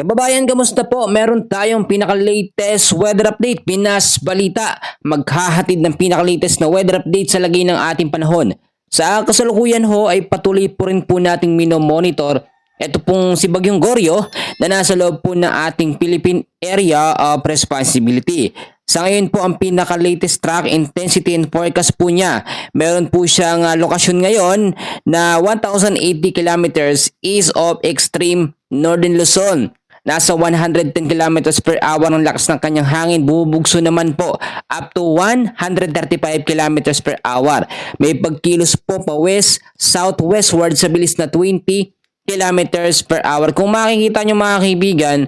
Kababayan, kamusta po? Meron tayong pinaka-latest weather update, Pinas Balita. Maghahatid ng pinaka-latest na weather update sa lagay ng ating panahon. Sa kasalukuyan ho ay patuloy po rin po nating minomonitor ito pong si Bagyong Goryo na nasa loob po ng ating Philippine Area of Responsibility. Sa ngayon po ang pinaka-latest track intensity and forecast po niya. Meron po siyang ah, lokasyon ngayon na 1,080 kilometers east of extreme northern Luzon. Nasa 110 kilometers per hour ang lakas ng kanyang hangin. Bubugso naman po up to 135 kilometers per hour. May pagkilos po pa west, southwestward sa bilis na 20 kilometers per hour. Kung makikita nyo mga kaibigan,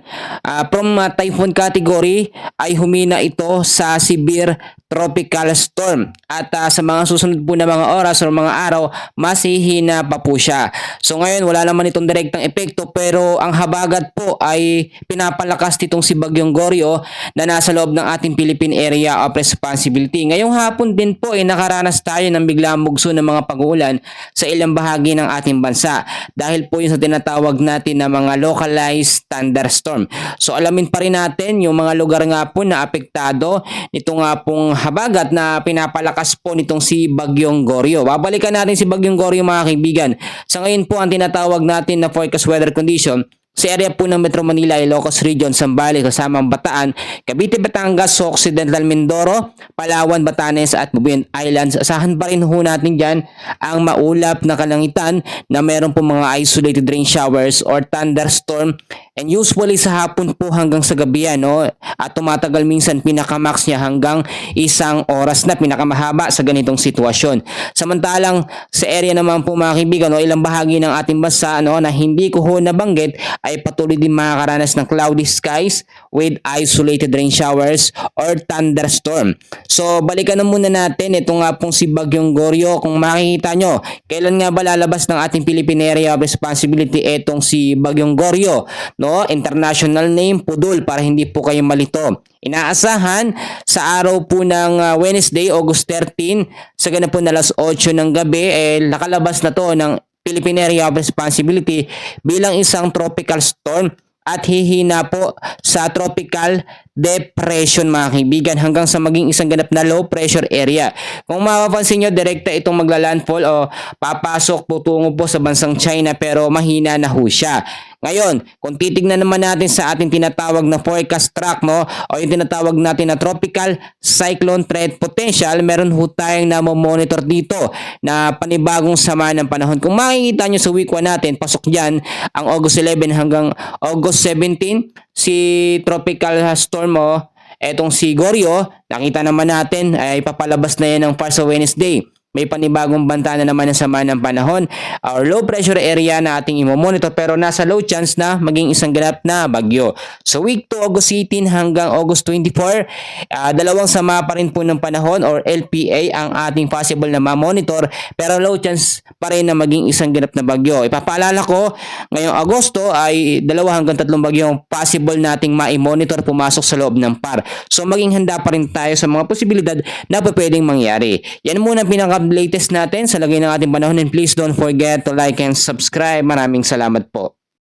ah, from ah, typhoon category ay humina ito sa severe tropical storm. At ah, sa mga susunod po na mga oras o mga araw, mas hihina pa po siya. So ngayon, wala naman itong direktang epekto pero ang habagat po ay pinapalakas nitong si Bagyong Goryo na nasa loob ng ating Philippine Area of Responsibility. Ngayong hapon din po ay nakaranas tayo ng biglang bugso ng mga pag-uulan sa ilang bahagi ng ating bansa dahil po yun sa tinatawag natin na mga localized thunderstorm. So alamin pa rin natin yung mga lugar nga po na apektado nito nga pong habagat na pinapalakas po nitong si Bagyong Goryo. Babalikan natin si Bagyong Goryo mga kaibigan. Sa ngayon po ang tinatawag natin na forecast weather condition sa area po ng Metro Manila, Ilocos Region, Sambales, kasama ang Bataan, Cavite, Batangas, Occidental Mindoro, Palawan, Batanes at Bubuyan Islands. Asahan pa rin ho natin dyan ang maulap na kalangitan na meron po mga isolated rain showers or thunderstorm and usually sa hapon po hanggang sa gabi yan, no? at tumatagal minsan pinakamax niya hanggang isang oras na pinakamahaba sa ganitong sitwasyon. Samantalang sa area naman po mga kaibigan, no, ilang bahagi ng ating bansa no, na hindi ko ho nabanggit ay patuloy din makakaranas ng cloudy skies with isolated rain showers or thunderstorm. So balikan na muna natin ito nga pong si Bagyong Goryo. Kung makikita nyo, kailan nga ba lalabas ng ating Philippine Area of Responsibility etong si Bagyong Goryo? No? International name, Pudul, para hindi po kayo malito. Inaasahan sa araw po ng uh, Wednesday, August 13, sa ganun po na alas 8 ng gabi, eh, nakalabas na to ng Philippine Area of Responsibility bilang isang tropical storm at hihina po sa tropical depression mga kaibigan hanggang sa maging isang ganap na low pressure area. Kung mapapansin nyo, direkta itong maglalandfall o papasok po tungo po sa bansang China pero mahina na ho siya. Ngayon, kung titignan naman natin sa ating tinatawag na forecast track no, o yung tinatawag natin na tropical cyclone threat potential, meron ho tayong monitor dito na panibagong sama ng panahon. Kung makikita nyo sa week 1 natin, pasok dyan ang August 11 hanggang August 17, si tropical storm mo, etong si Goryo, nakita naman natin ay papalabas na yan ng par sa Wednesday may panibagong banta na naman ng sama ng panahon or low pressure area na ating imo-monitor pero nasa low chance na maging isang ganap na bagyo. So week 2 August 18 hanggang August 24, uh, dalawang sama pa rin po ng panahon or LPA ang ating possible na ma-monitor pero low chance pa rin na maging isang ganap na bagyo. Ipapaalala ko, ngayong Agosto ay dalawa hanggang tatlong bagyo ang possible nating ma-monitor pumasok sa loob ng par. So maging handa pa rin tayo sa mga posibilidad na pwedeng mangyari. Yan muna pinaka latest natin sa lagay ng ating panahon and please don't forget to like and subscribe. Maraming salamat po.